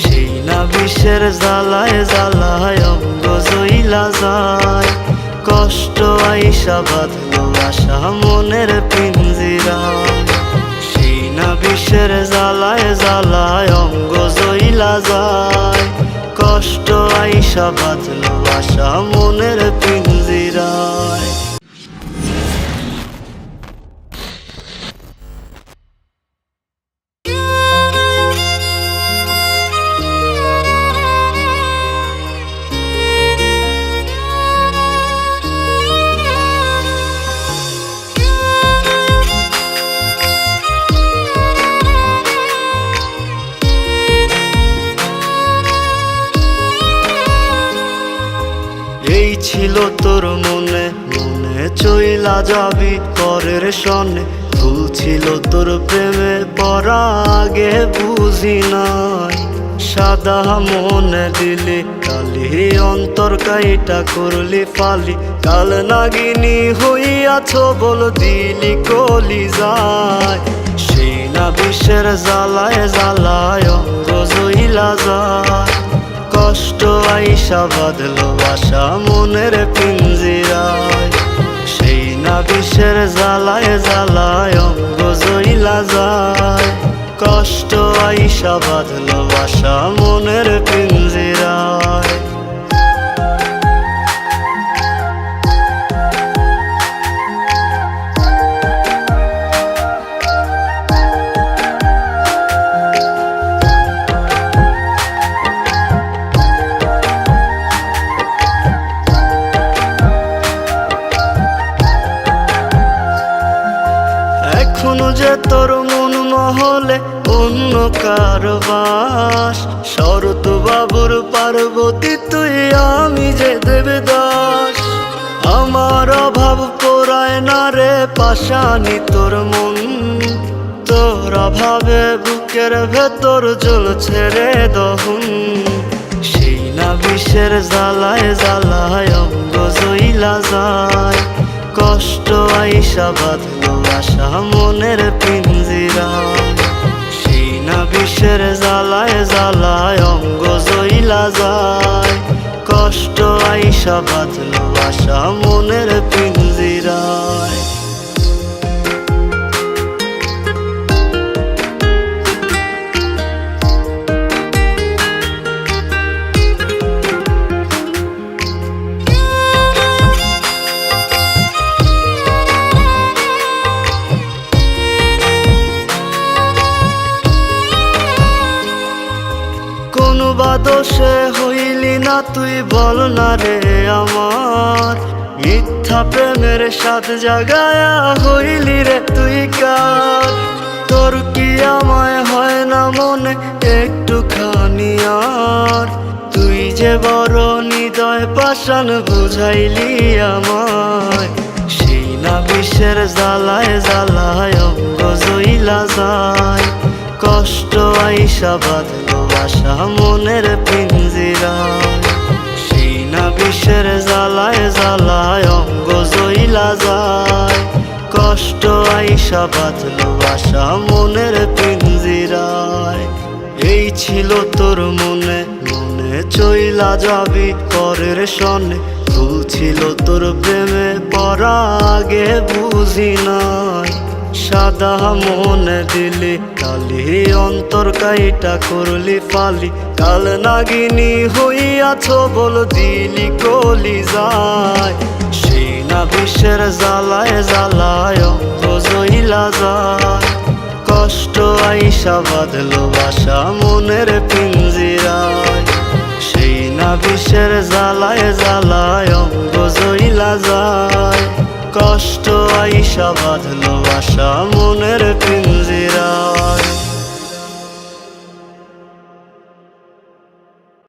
সেই না বিষের জ্বালায় জ্বালায় অঙ্গ জইলা যায়। কষ্ট আইসা বাঁধলো আশা মনের পিঞ্জিরা সেই না বিষের জ্বালায় জ্বালায় অঙ্গ জইলা যায়। কষ্ট আইসা বাঁধলো আশা মনের পিঞ্জিরায়। ছিল তোর মনে মনে চইলা যাবি পরের সনে। ভুল ছিল তোর প্রেমে পড়া আগে বুঝি নাই। সাদা মনে দিলি, কালি অন্তর কাইটা করলি ফালি। কাল নাগিনী হইয়াছ বল দিলি কলি যায় সেই না বিশ্বের জ্বালায় জ্বালায় অঙ্গ যায়। আইসা বাদলো আশা মনের পিঞ্জিরায়। সেই না বিষের জ্বালায় জ্বালায় অঙ্গ জইলা যায়। কষ্ট আইসা বাঁধলো আশা মনের পিঞ্জিরায়। যে তোর মন মহলে অন্য কারবাস। শরৎ বাবুর পার্বতী, তুই আমি যে দেবদাস। আমার অভাব পোড়ায় না রে পাশানি তোর মন। তোর অভাবে বুকের ভেতর জ্বলছে রে দহন। সেই না বিষের জ্বালায় জ্বালায় অঙ্গ জইলা যায় কষ্ট আইসা বাঁধলো আশা মনের পিঞ্জিরা। সেই না বিষের জ্বালায় জ্বালায় অঙ্গ জইলা যায়। কষ্ট আইসা বাঁধলো আশা মনের পিঞ্জিরায়। বাদশে হইলি না, তুই বল না রে আমার। মিথ্যা প্রেমের সাথ জাগায়া হইলি রে তুই কার? তোর কি আমায় হয় না মনে? একটু খানি আর। তুই যে বড় নিদয় পাশান বুঝাইলি আমায়। সেই না বিষের জ্বালায় জ্বালায় অঙ্গ জইলা যায়। কষ্ট আইসা বাঁধলো আশা মনের পিঞ্জিরা সেই না বিষের জ্বালায় জ্বালায় অঙ্গ জইলা যায়। কষ্ট আইসা বাঁধলো আশা মনের পিঞ্জিরায়। এই ছিল তোর মনে মনে চইলা যাবি পরের সনে। ছিল তোর প্রেমে পড়া আগে বুঝি নাই। সাদা মনে দিলি কালি, অন্তর কাইটা করলি ফালি। কাল নাগিনী হইয়াছ বল দিলি কলি যায়। সেই না বিষের জ্বালায় জ্বালায় অঙ্গ জইলা যায়। কষ্ট আইসা বাঁধলো আশা মনের পিঞ্জিরায়। সেই না বিষের জ্বালায় জ্বালায় অঙ্গ জইলা যায়। কষ্ট আইসা বাঁধলো আশা মনের পিঞ্জিরায়।